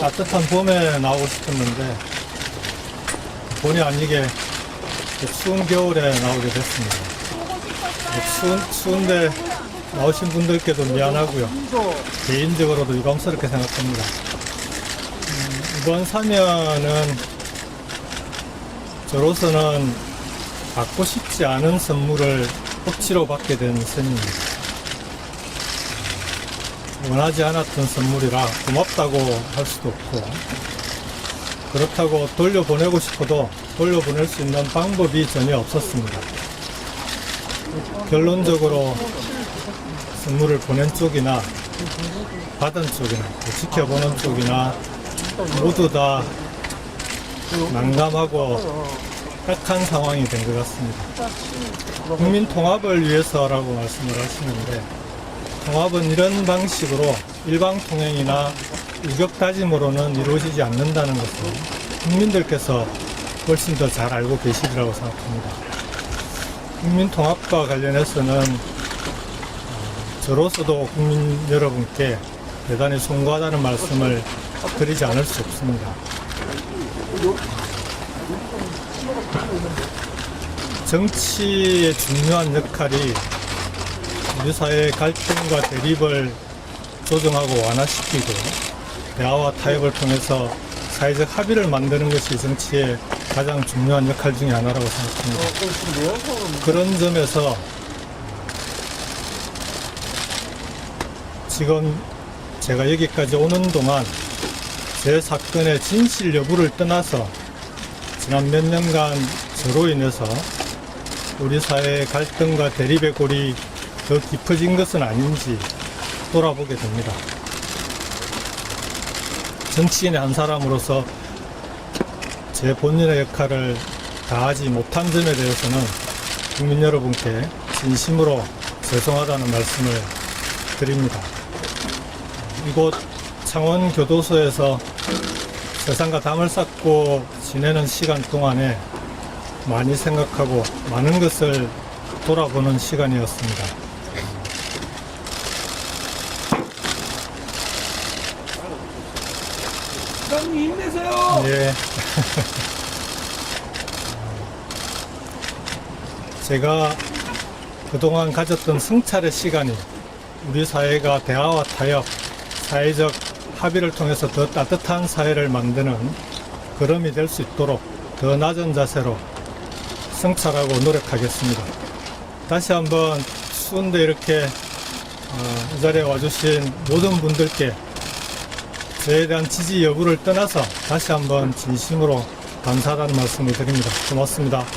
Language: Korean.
따뜻한 봄에 나오고 싶었는데 본의 아니게 추운 겨울에 나오게 됐습니다. 추운, 추운데 나오신 분들께도 미안하고요. 개인적으로도 유감스럽게 생각합니다. 음, 이번 사면은 저로서는 받고 싶지 않은 선물을 억지로 받게 된 셈입니다. 원하지 않았던 선물이라 고맙다고 할 수도 없고 그렇다고 돌려보내고 싶어도 돌려보낼 수 있는 방법이 전혀 없었습니다. 결론적으로 선물을 보낸 쪽이나 받은 쪽이나 또 지켜보는 쪽이나 모두 다 난감하고 딱한 상황이 된 것 같습니다. 국민 통합을 위해서라고 말씀을 하시는데 통합은 이런 방식으로 일방 통행이나 유격 다짐으로는 이루어지지 않는다는 것을 국민들께서 훨씬 더 잘 알고 계시리라고 생각합니다. 국민 통합과 관련해서는 어, 저로서도 국민 여러분께 대단히 송구하다는 말씀을 드리지 않을 수 없습니다. 정치의 중요한 역할이 우리 사회의 갈등과 대립을 조정하고 완화시키고 대화와 타협을 통해서 사회적 합의를 만드는 것이 정치의 가장 중요한 역할 중에 하나라고 생각합니다. 그런 점에서 지금 제가 여기까지 오는 동안 제 사건의 진실 여부를 떠나서 지난 몇 년간 저로 인해서 우리 사회의 갈등과 대립의 골이 더 깊어진 것은 아닌지 돌아보게 됩니다. 정치인의 한 사람으로서 제 본인의 역할을 다하지 못한 점에 대해서는 국민 여러분께 진심으로 죄송하다는 말씀을 드립니다. 이곳 창원교도소에서 세상과 담을 쌓고 지내는 시간 동안에 많이 생각하고 많은 것을 돌아보는 시간이었습니다. 부장님 힘내세요. 예. 제가 그동안 가졌던 성찰의 시간이 우리 사회가 대화와 타협, 사회적 합의를 통해서 더 따뜻한 사회를 만드는 걸음이 될 수 있도록 더 낮은 자세로 성찰하고 노력하겠습니다. 다시 한번 추운데 이렇게 어, 이 자리에 와주신 모든 분들께 저에 대한 지지 여부를 떠나서 다시 한번 진심으로 감사하다는 말씀을 드립니다. 고맙습니다.